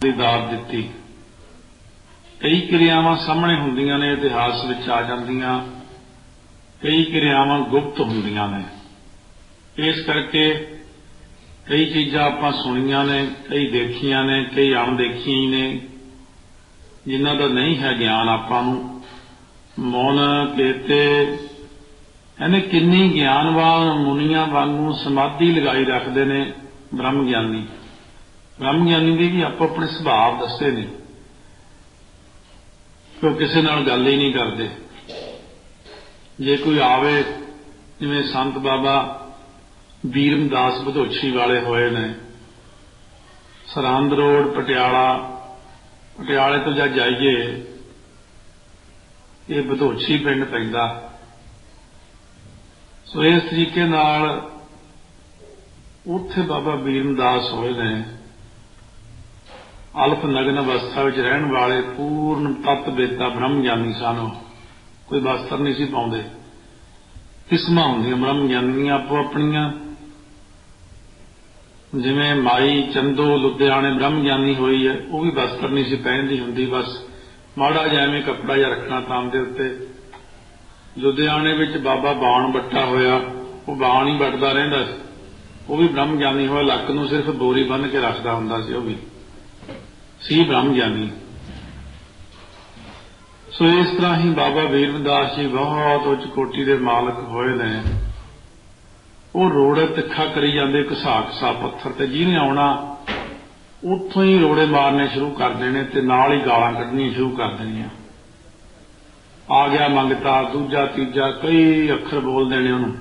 ਦੀ ਦਾਤ ਦਿੱਤੀ। ਕਈ ਕਿਰਿਆਵਾਂ ਸਾਹਮਣੇ ਹੁੰਦੀਆਂ ਨੇ, ਇਤਿਹਾਸ ਵਿੱਚ ਆ ਜਾਂਦੀਆਂ। ਕਈ ਕਿਰਿਆਵਾਂ ਗੁਪਤ ਹੁੰਦੀਆਂ ਨੇ। ਇਸ ਕਰਕੇ ਕਈ ਚੀਜ਼ਾਂ ਆਪਾਂ ਸੁਣੀਆਂ ਨੇ, ਕਈ ਦੇਖੀਆਂ ਨੇ, ਕਈ ਅਣਦੇਖੀਆਂ ਹੀ ਨੇ। ਜਿਨ੍ਹਾਂ ਦਾ ਨਹੀਂ ਹੈ ਗਿਆਨ ਆਪਾਂ ਨੂੰ। ਮੌਨ, ਕੇਤੇ, ਇਹਨੇ ਕਿੰਨੀ ਗਿਆਨਵਾਨ ਮੁਨੀਆਂ ਵਾਂਗੂ ਸਮਾਧੀ ਲਗਾਈ ਰੱਖਦੇ ਨੇ ਬ੍ਰਹਮ ਗਿਆਨੀ ਬ੍ਰਹਮ ਗਿਆਨੀ ਦੇ ਵੀ ਆਪੋ ਆਪਣੇ ਸੁਭਾਅ ਦੱਸੇ ਨੇ। ਕਿ ਉਹ ਕਿਸੇ ਨਾਲ ਗੱਲ ਹੀ ਨਹੀਂ ਕਰਦੇ। ਜੇ ਕੋਈ ਆਵੇ, ਜਿਵੇਂ ਸੰਤ ਬਾਬਾ ਬੀਰਮਦਾਸ ਬਧੋਛੀ ਵਾਲੇ ਹੋਏ ਨੇ, ਸਰਹੰਦ ਰੋਡ, ਪਟਿਆਲਾ, ਪਟਿਆਲੇ ਤੋਂ ਜਦ ਜਾਈਏ, ਇਹ ਬਧੋਛੀ ਪਿੰਡ ਪੈਂਦਾ। ਸੋ ਇਸ ਤਰੀਕੇ ਨਾਲ ਉੱਥੇ ਬਾਬਾ ਬੀਰਮਦਾਸ ਹੋਏ ਨੇ। ਅਲਪ ਨਗਨ ਅਵਸਥਾ ਵਿੱਚ ਰਹਿਣ ਵਾਲੇ ਪੂਰਨ ਤਤ ਬੇਤਾ ਬ੍ਰਹਮ ਗਿਆਨੀ ਸਨ ਕੋਈ ਵਸਤਰ ਨਹੀਂ ਸੀ ਪਾਉਂਦੇ। ਕਿਸਮਾਂ ਹੁੰਦੀਆਂ ਬ੍ਰਹਮ ਗਿਆਨੀਆਂ ਆਪੋ ਆਪਣੀਆਂ। ਜਿਵੇਂ ਮਾਈ ਚੰਦੋ ਲੁਧਿਆਣੇ ਬ੍ਰਹਮ ਗਿਆਨੀ ਹੋਈ ਹੈ, ਉਹ ਵੀ ਵਸਤਰ ਨਹੀਂ ਸੀ ਪਹਿਨਦੀ ਹੁੰਦੀ, ਬਸ ਮਾੜਾ ਜਿਹਾ ਐਵੇਂ ਕੱਪੜਾ ਜਿਹਾ ਰੱਖਣਾ ਤਾਂ ਦੇ ਉੱਤੇ। ਲੁਧਿਆਣੇ ਵਿੱਚ ਬਾਬਾ ਬਾਣ ਬੱਟਾ ਹੋਇਆ, ਉਹ ਬਾਣ ਹੀ ਵੱਟਦਾ ਰਹਿੰਦਾ ਸੀ। ਉਹ ਵੀ ਬ੍ਰਹਮ ਗਿਆਨੀ ਹੋਇਆ, ਲੱਕ ਨੂੰ ਸਿਰਫ ਬੋਰੀ ਬੰਨ ਕੇ ਰੱਖਦਾ ਹੁੰਦਾ ਸੀ, ਉਹ ਵੀ। ਸੀ ਬ੍ਰਹਮ ਗਿਆਨੀ। ਸੋ ਇਸ ਤਰ੍ਹਾਂ ਹੀ ਬਾਬਾ ਵੀਰਮਦਾਸ ਜੀ ਬਹੁਤ ਉੱਚ ਕੋਟੀ ਦੇ ਮਾਲਕ ਹੋਏ ਨੇ। ਉਹ ਰੋੜੇ ਤਿੱਖਾ ਕਰੀ ਜਾਂਦੇ ਘਸਾ ਘਸਾ ਪੱਥਰ ਤੇ ਜਿਹਨੇ ਆਉਣਾ, ਉੱਥੋਂ ਹੀ ਰੋੜੇ ਮਾਰਨੇ ਸ਼ੁਰੂ ਕਰ ਦੇਣੇ ਤੇ ਨਾਲ ਹੀ ਗਾਲਾਂ ਕੱਢਣੀਆਂ ਸ਼ੁਰੂ ਕਰ ਦੇਣੀਆਂ। ਆ ਗਿਆ ਮੰਗਤਾ, ਦੂਜਾ, ਤੀਜਾ, ਕਈ ਅੱਖਰ ਬੋਲ ਦੇਣੇ ਉਹਨੂੰ।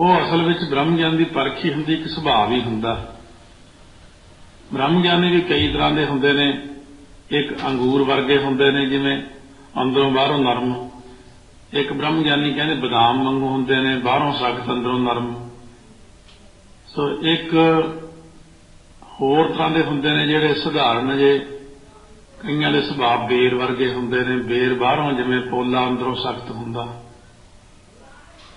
ਉਹ ਅਸਲ ਵਿੱਚ ਬ੍ਰਹਮ ਗਿਆਨ ਦੀ ਪਰਖੀ ਹੁੰਦੀ, ਇੱਕ ਸੁਭਾਅ ਹੀ ਹੁੰਦਾ। ਬ੍ਰਹਮ ਗਿਆਨੀ ਵੀ ਕਈ ਤਰ੍ਹਾਂ ਦੇ ਹੁੰਦੇ ਨੇ, ਇੱਕ ਅੰਗੂਰ ਵਰਗੇ ਹੁੰਦੇ ਨੇ, ਜਿਵੇਂ ਅੰਦਰੋਂ ਬਾਹਰੋਂ ਨਰਮ। ਇੱਕ ਬ੍ਰਹਮ ਗਿਆਨੀ ਕਹਿੰਦੇ ਬਦਾਮ ਵਾਂਗੂ ਹੁੰਦੇ ਨੇ, ਬਾਹਰੋਂ ਸਖਤ, ਅੰਦਰੋਂ ਨਰਮ। ਸੋ ਇੱਕ ਹੋਰ ਤਰ੍ਹਾਂ ਦੇ ਹੁੰਦੇ ਨੇ ਜਿਹੜੇ ਸਧਾਰਨ ਜੇ, ਕਈਆਂ ਦੇ ਸੁਭਾਅ ਬੇਰ ਵਰਗੇ ਹੁੰਦੇ ਨੇ, ਬੇਰ ਬਾਹਰੋਂ ਜਿਵੇਂ ਪੋਲਾ ਅੰਦਰੋਂ ਸਖਤ ਹੁੰਦਾ।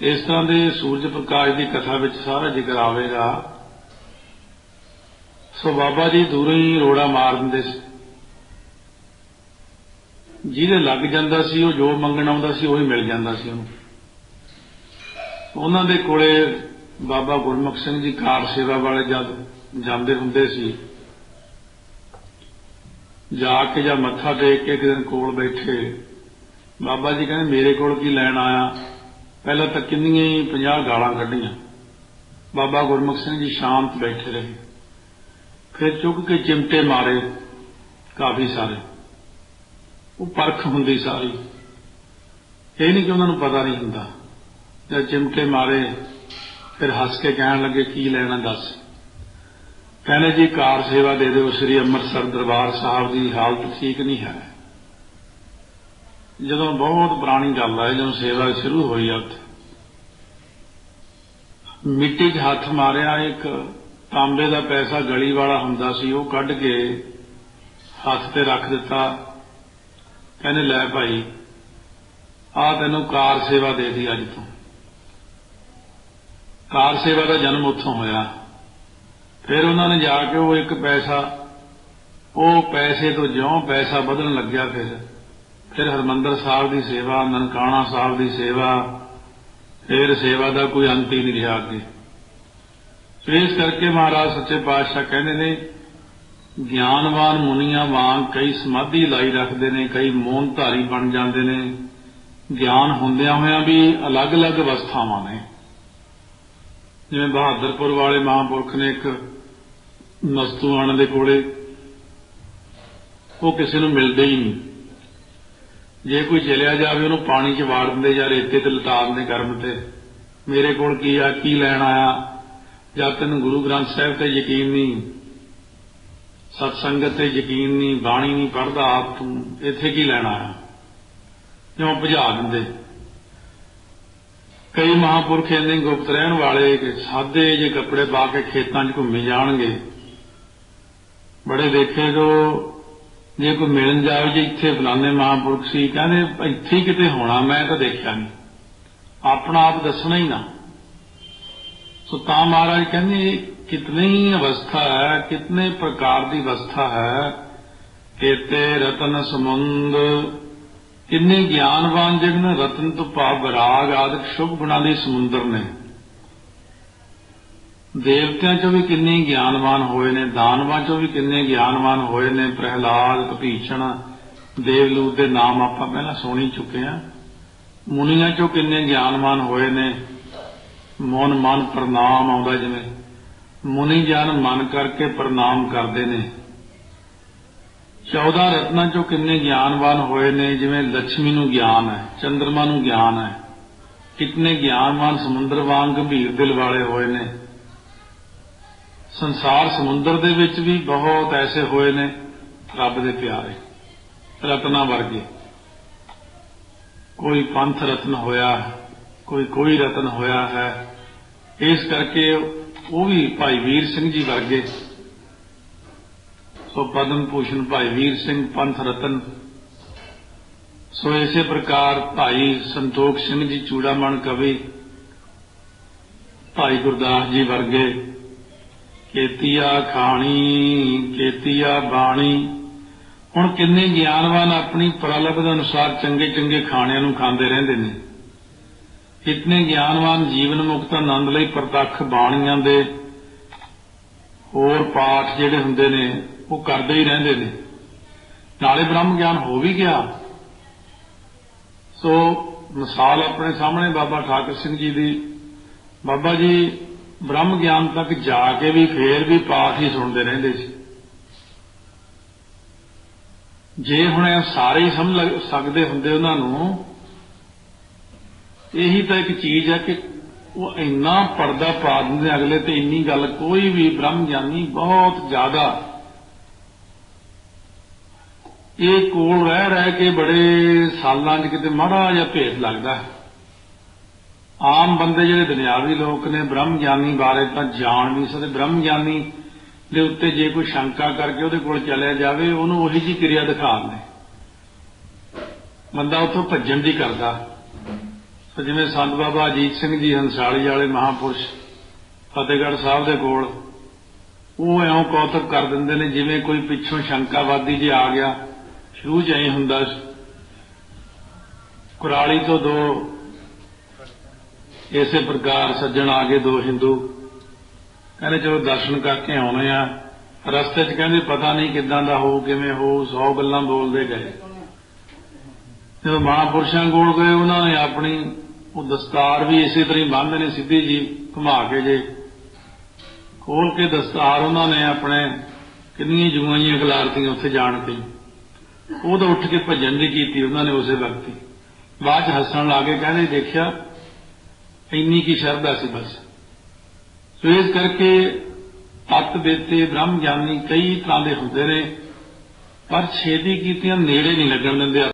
ਇਸ ਤਰ੍ਹਾਂ ਦੇ ਸੂਰਜ ਪ੍ਰਕਾਸ਼ ਦੀ ਕਥਾ ਵਿੱਚ ਸਾਰਾ ਜ਼ਿਕਰ ਆਵੇਗਾ। ਸੋ ਬਾਬਾ ਜੀ ਦੂਰੋਂ ਹੀ ਰੋੜਾ ਮਾਰ ਦਿੰਦੇ ਸੀ। ਜਿਹਦੇ ਲੱਗ ਜਾਂਦਾ ਸੀ, ਉਹ ਜੋ ਮੰਗਣ ਆਉਂਦਾ ਸੀ, ਉਹੀ ਮਿਲ ਜਾਂਦਾ ਸੀ ਉਹਨੂੰ। ਉਹਨਾਂ ਦੇ ਕੋਲੇ ਬਾਬਾ ਗੁਰਮੁਖ ਸਿੰਘ ਜੀ ਕਾਰ ਸੇਵਾ ਵਾਲੇ ਜਦ ਜਾਂਦੇ ਹੁੰਦੇ ਸੀ, ਜਾ ਕੇ ਜਾਂ ਮੱਥਾ ਟੇਕ ਕੇ ਇੱਕ ਦਿਨ ਕੋਲ ਬੈਠੇ, ਬਾਬਾ ਜੀ ਕਹਿੰਦੇ, ਮੇਰੇ ਕੋਲ ਕੀ ਲੈਣ ਆਇਆ? ਪਹਿਲਾਂ ਤਾਂ ਕਿੰਨੀਆਂ ਹੀ 50 ਗਾਲਾਂ ਕੱਢੀਆਂ। ਬਾਬਾ ਗੁਰਮੁਖ ਸਿੰਘ ਜੀ ਸ਼ਾਂਤ ਬੈਠੇ ਰਹੇ। ਫਿਰ ਚੁੱਕ ਕੇ ਚਿਮਟੇ ਮਾਰੇ ਕਾਫੀ ਸਾਰੇ। ਉਹ ਪਰਖ ਹੁੰਦੀ ਸਾਰੀ। ਇਹ ਨਹੀਂ ਕਿ ਉਹਨਾਂ ਨੂੰ ਪਤਾ ਨਹੀਂ ਹੁੰਦਾ। ਜਦ ਚਿਮਟੇ ਮਾਰੇ, ਫਿਰ ਹੱਸ ਕੇ ਕਹਿਣ ਲੱਗੇ, ਕੀ ਲੈਣਾ ਦੱਸ? ਕਹਿੰਦੇ, ਜੀ, ਕਾਰ ਸੇਵਾ ਦੇ ਦਿਓ, ਸ੍ਰੀ ਅੰਮ੍ਰਿਤਸਰ ਦਰਬਾਰ ਸਾਹਿਬ ਦੀ ਹਾਲਤ ਠੀਕ ਨਹੀਂ ਹੈ। ਜਦੋਂ ਬਹੁਤ ਪੁਰਾਣੀ ਗੱਲ ਹੈ ਜਦੋਂ ਸੇਵਾ ਸ਼ੁਰੂ ਹੋਈ ਆ ਉੱਥੇ ਮਿੱਟੀ 'ਚ ਹੱਥ ਮਾਰਿਆ ਇੱਕ ਤਾਂਬੇ ਦਾ ਪੈਸਾ ਗਲੀ ਵਾਲਾ ਹੁੰਦਾ ਸੀ, ਉਹ ਕੱਢ ਕੇ ਹੱਥ ਤੇ ਰੱਖ ਦਿੱਤਾ। ਕਹਿੰਦੇ, ਲੈ ਭਾਈ ਆ ਤੈਨੂੰ ਕਾਰ ਸੇਵਾ ਦੇ ਦੀ ਅੱਜ ਤੋਂ। ਕਾਰ ਸੇਵਾ ਦਾ ਜਨਮ ਉੱਥੋਂ ਹੋਇਆ। ਫਿਰ ਉਹਨਾਂ ਨੇ ਜਾ ਕੇ ਉਹ ਇੱਕ ਪੈਸਾ, ਉਹ ਪੈਸੇ ਤੋਂ ਜਿਉਂ ਪੈਸਾ ਵਧਣ ਲੱਗਿਆ ਫਿਰ। ਫਿਰ ਹਰਮੰਦਰ ਸਾਹਿਬ ਦੀ ਸੇਵਾ, ਨਨਕਾਣਾ ਸਾਹਿਬ ਦੀ ਸੇਵਾ, ਫਿਰ ਸੇਵਾ ਦਾ ਕੋਈ ਅੰਤ ਹੀ ਨਹੀਂ ਰਿਹਾ ਅੱਗੇ। ਇਸ ਕਰਕੇ ਮਹਾਰਾਜ ਸੱਚੇ ਪਾਤਸ਼ਾਹ ਕਹਿੰਦੇ ਨੇ, ਗਿਆਨਵਾਨ ਮੁਨੀਆਂ ਵਾਂਗ ਕਈ ਸਮਾਧੀ ਲਾਈ ਰੱਖਦੇ ਨੇ, ਕਈ ਮੋਹਨ ਧਾਰੀ ਬਣ ਜਾਂਦੇ ਨੇ। ਗਿਆਨ ਹੁੰਦਿਆਂ ਹੋਇਆਂ ਵੀ ਅਲੱਗ-ਅਲੱਗ ਅਵਸਥਾਵਾਂ ਨੇ। ਜਿਵੇਂ ਬਹਾਦਰਪੁਰ ਵਾਲੇ ਮਹਾਂਪੁਰਖ ਨੇ ਇੱਕ ਮਸਤੂਆਣ ਦੇ ਕੋਲੇ, ਉਹ ਕਿਸੇ ਨੂੰ ਮਿਲਦੇ ਹੀ ਨਹੀਂ। ਜੇ ਕੋਈ ਚਲਿਆ ਜਾਵੇ, ਉਹਨੂੰ ਪਾਣੀ 'ਚ ਵਾੜ ਦਿੰਦੇ ਜਾਂ ਰੇਤੇ ਤੇ ਲਟਾ ਦਿੰਦੇ ਗਰਮ ਤੇ। ਮੇਰੇ ਕੋਲ ਕੀ ਆ, ਕੀ ਲੈਣ ਆਇਆ? ਜਦ ਤੈਨੂੰ ਗੁਰੂ ਗ੍ਰੰਥ ਸਾਹਿਬ ਤੇ ਯਕੀਨ ਨਹੀਂ ਸਤ ਸੰਗਤ ਤੇ ਯਕੀਨ ਨਹੀਂ, ਬਾਣੀ ਨਹੀਂ ਪੜਦਾ ਆਪ ਤੂੰ, ਇੱਥੇ ਕੀ ਲੈਣਾ ਆ? ਜਿਉਂ ਭਜਾ ਦਿੰਦੇ? ਕਈ ਮਹਾਪੁਰਖ ਇੰਨੇ ਗੁਪਤ ਰਹਿਣ ਵਾਲੇ ਕਿ ਸਾਦੇ ਜੇ ਕੱਪੜੇ ਪਾ ਕੇ ਖੇਤਾਂ 'ਚ ਘੁੰਮੇ ਜਾਣਗੇ। ਬੜੇ ਦੇਖੇ ਜੋ ਜੇ ਕੋਈ ਮਿਲਣ ਜਾਵੇ ਜੇ ਇੱਥੇ ਫਲਾਣੇ ਮਹਾਪੁਰਖ ਸੀ, ਕਹਿੰਦੇ ਇੱਥੇ ਕਿਤੇ ਹੋਣਾ, ਮੈਂ ਤਾਂ ਦੇਖਿਆ ਨਹੀਂ। ਆਪਣਾ ਆਪ ਦੱਸਣਾ ਹੀ ਨਾ। ਸੋ ਤਾਂ ਮਹਾਰਾਜ ਕਹਿੰਦੇ, ਕਿਤਨੀ ਹੀ ਅਵਸਥਾ ਹੈ, ਕਿਤਨੇ ਪ੍ਰਕਾਰ ਦੀ ਅਵਸਥਾ ਹੈ ਕੇਤੇ ਰਤਨ ਸਮੁੰਦ ਕਿੰਨੇ ਗਿਆਨਵਾਨ ਜਿਹੜੇ ਰਤਨ ਤੋਂ ਭਾਵ ਰਾਗ ਆਦਿ ਸ਼ੁਭ ਗੁਣਾਂ ਦੇ ਸਮੁੰਦਰ ਨੇ। ਦੇਵਤਿਆਂ ਚੋਂ ਵੀ ਕਿੰਨੇ ਗਿਆਨਵਾਨ ਹੋਏ ਨੇ, ਦਾਨਵਾਂ ਚੋਂ ਵੀ ਕਿੰਨੇ ਗਿਆਨਵਾਨ ਹੋਏ ਨੇ, ਪ੍ਰਹਿਲਾਦ ਕਪੀਸ਼ਣ ਦੇਵਲੂਤ ਦੇ ਨਾਮ ਆਪਾਂ ਪਹਿਲਾਂ ਸੁਣੀ ਚੁੱਕੇ ਆ ਮੁਨੀਆਂ ਚੋਂ ਕਿੰਨੇ ਗਿਆਨਵਾਨ ਹੋਏ ਨੇ ਮਨ ਮਨ ਪ੍ਰਣਾਮ ਆਉਂਦਾ ਜਿਵੇਂ। ਮੁਨੀ ਜਨ ਮਨ ਕਰਕੇ ਪ੍ਰਣਾਮ ਕਰਦੇ ਨੇ। 14 ਰਤਨਾਂ ਚੋਂ ਕਿੰਨੇ ਗਿਆਨਵਾਨ ਹੋਏ ਨੇ, ਜਿਵੇਂ ਲక్ష్ਮੀ ਨੂੰ ਗਿਆਨ ਹੈ ਚੰ드ਰਮਾ ਨੂੰ ਗਿਆਨ ਹੈ। ਕਿੰਨੇ ਗਿਆਨਵਾਨ ਸਮੁੰਦਰ ਵਾਂਗ ਗੰਭੀਰ ਦਿਲ ਵਾਲੇ ਹੋਏ ਨੇ। ਸੰਸਾਰ ਸਮੁੰਦਰ ਦੇ ਵਿੱਚ ਵੀ ਬਹੁਤ ਐਸੇ ਹੋਏ ਨੇ, ਰੱਬ ਦੇ ਪਿਆਰੇ, ਰਤਨਾ ਵਰਗੇ। ਕੋਈ ਪੰਥ ਰਤਨ ਹੋਇਆ ਕੋਈ ਕੋਈ ਰਤਨ ਹੋਇਆ ਹੈ। ਇਸ ਕਰਕੇ ਉਹ ਵੀ ਭਾਈ ਵੀਰ ਸਿੰਘ ਜੀ ਵਰਗੇ। ਸੋ ਪਦਮ ਭੂਸ਼ਣ ਭਾਈ ਵੀਰ ਸਿੰਘ ਪੰਥ ਰਤਨ। ਸੋ ਇਸੇ ਪ੍ਰਕਾਰ ਭਾਈ ਸੰਤੋਖ ਸਿੰਘ ਜੀ ਚੂੜਾਮਣ ਕਵੀ, ਭਾਈ ਗੁਰਦਾਸ ਜੀ ਵਰਗੇ। ਕੇਤੀਆ ਖਾਣੀ, ਕੇਤੀਆ ਬਾਣੀ। ਹੁਣ ਕਿੰਨੇ ਗਿਆਨਵਾਨ ਆਪਣੀ ਪ੍ਰਲਭ ਦੇ ਅਨੁਸਾਰ ਚੰਗੇ ਚੰਗੇ ਖਾਣਿਆਂ ਨੂੰ ਖਾਂਦੇ ਰਹਿੰਦੇ ਨੇ। ਕਿਤਨੇ ਗਿਆਨਵਾਨ ਜੀਵਨ ਮੁਕਤ ਆਨੰਦ ਲਈ ਪ੍ਰਤੱਖ ਬਾਣੀਆਂ ਦੇ ਹੋਰ ਪਾਠ ਜਿਹੜੇ ਹੁੰਦੇ ਨੇ, ਉਹ ਕਰਦੇ ਹੀ ਰਹਿੰਦੇ ਨੇ। ਨਾਲੇ ਬ੍ਰਹਮ ਗਿਆਨ ਹੋ ਵੀ ਗਿਆ। ਸੋ ਮਿਸਾਲ ਆਪਣੇ ਸਾਹਮਣੇ ਬਾਬਾ ਠਾਕਰ ਸਿੰਘ ਜੀ ਦੀ। ਬਾਬਾ ਜੀ ਬ੍ਰਹਮ ਗਿਆਨ ਤੱਕ ਜਾ ਕੇ ਵੀ ਫੇਰ ਵੀ ਪਾਠ ਹੀ ਸੁਣਦੇ ਰਹਿੰਦੇ ਸੀ। ਜੇ ਹੁਣ ਇਹ ਸਾਰੇ ਹੀ ਸਮਝ ਲੱਗ- ਸਕਦੇ ਹੁੰਦੇ ਉਹਨਾਂ ਨੂੰ ਇਹੀ ਤਾਂ ਇੱਕ ਚੀਜ਼ ਹੈ ਕਿ ਉਹ ਇੰਨਾ ਪਰਦਾ ਪਾ ਦਿੰਦੇ ਅਗਲੇ ਤੇ ਇੰਨੀ ਗੱਲ, ਕੋਈ ਵੀ ਬ੍ਰਹਮ ਗਿਆਨੀ ਬਹੁਤ ਜ਼ਿਆਦਾ ਇਹ ਕੋਲ ਰਹਿ ਰਹਿ ਕੇ ਬੜੇ ਸਾਲਾਂ 'ਚ ਕਿਤੇ ਮਾੜਾ ਜਿਹਾ ਭੇਦ ਲੱਗਦਾ ਆਮ ਬੰਦੇ ਜਿਹੜੇ ਦੁਨਿਆਵੀ ਲੋਕ ਨੇ ਬ੍ਰਹਮ ਗਿਆਨੀ ਬਾਰੇ ਤਾਂ ਜਾਣ ਨਹੀਂ ਸਕਦੇ। ਬ੍ਰਹਮ ਗਿਆਨੀ ਦੇ ਉੱਤੇ ਜੇ ਕੋਈ ਸ਼ੰਕਾ ਕਰਕੇ ਉਹਦੇ ਕੋਲ ਚਲਿਆ ਜਾਵੇ, ਉਹਨੂੰ ਉਹੀ ਜੀ ਕਿਰਿਆ ਦਿਖਾਉਂਦੇ। ਬੰਦਾ ਉੱਥੋਂ ਭੱਜਣ ਦੀ ਕਰਦਾ। ਜਿਵੇਂ ਸੰਤ ਬਾਬਾ ਅਜੀਤ ਸਿੰਘ ਜੀ ਹੰਸਾਲੀ ਵਾਲੇ ਮਹਾਪੁਰਸ਼, ਫਤਿਹਗੜ੍ਹ ਸਾਹਿਬ ਦੇ ਕੋਲ, ਉਹ ਐਉਂ ਕੌਤਕ ਕਰ ਦਿੰਦੇ ਨੇ, ਜਿਵੇਂ ਕੋਈ ਪਿੱਛੋਂ ਸ਼ੰਕਾਵਾਦੀ ਜੇ ਆ ਗਿਆ, ਸ਼ੁਰੂ ਚ ਐਂ ਹੁੰਦਾ ਕੁਰਾਲੀ ਤੋਂ ਦੋ ਇਸੇ ਪ੍ਰਕਾਰ ਸੱਜਣ ਆ ਗਏ ਦੋ ਹਿੰਦੂ। ਕਹਿੰਦੇ ਚਲੋ ਦਰਸ਼ਨ ਕਰਕੇ ਆਉਣੇ ਆ। ਰਸਤੇ 'ਚ ਕਹਿੰਦੇ ਪਤਾ ਨਹੀਂ ਕਿੱਦਾਂ ਦਾ ਹੋ, ਕਿਵੇਂ ਹੋ, ਸੌ ਗੱਲਾਂ ਬੋਲਦੇ ਗਏ। ਜਦੋਂ ਮਹਾਪੁਰਸ਼ਾਂ ਕੋਲ ਗਏ, ਉਹਨਾਂ ਨੇ ਆਪਣੀ ਉਹ ਦਸਤਾਰ ਵੀ ਇਸੇ ਤਰ੍ਹਾਂ ਹੀ ਬੰਨ੍ਹਦੇ ਨੇ ਸਿੱਧੀ ਜੀ ਘੁਮਾ ਕੇ ਜੇ। ਖੋਲ ਕੇ ਦਸਤਾਰ ਉਹਨਾਂ ਨੇ ਆਪਣੇ ਕਿੰਨੀਆਂ ਜੁਆਈਆਂ ਖਿਲਾਰਤੀਆਂ ਉੱਥੇ ਜਾਣ ਤੇ ਉਹ ਤਾਂ ਉੱਠ ਕੇ ਭਜਨ ਦੀ ਕੀਤੀ, ਉਹਨਾਂ ਨੇ ਉਸੇ ਵਕਤ ਹੀ। ਬਾਅਦ ਚ ਹੱਸਣ ਲੱਗੇ ਕਹਿੰਦੇ ਦੇਖਿਆ, ਇੰਨੀ ਕੀ ਸ਼ਰਧਾ ਸੀ ਬਸ। ਸੋ ਇਸ ਕਰਕੇ ਤਤ ਬੇਤੇ ਬ੍ਰਹਮ ਗਿਆਨੀ ਕਈ ਤਰ੍ਹਾਂ ਦੇ ਹੁੰਦੇ ਨੇ, ਪਰ ਛੇਦੀ ਕੀਤੀਆਂ ਨੇੜੇ ਨਹੀਂ ਲੱਗਣ ਦਿੰਦੇ।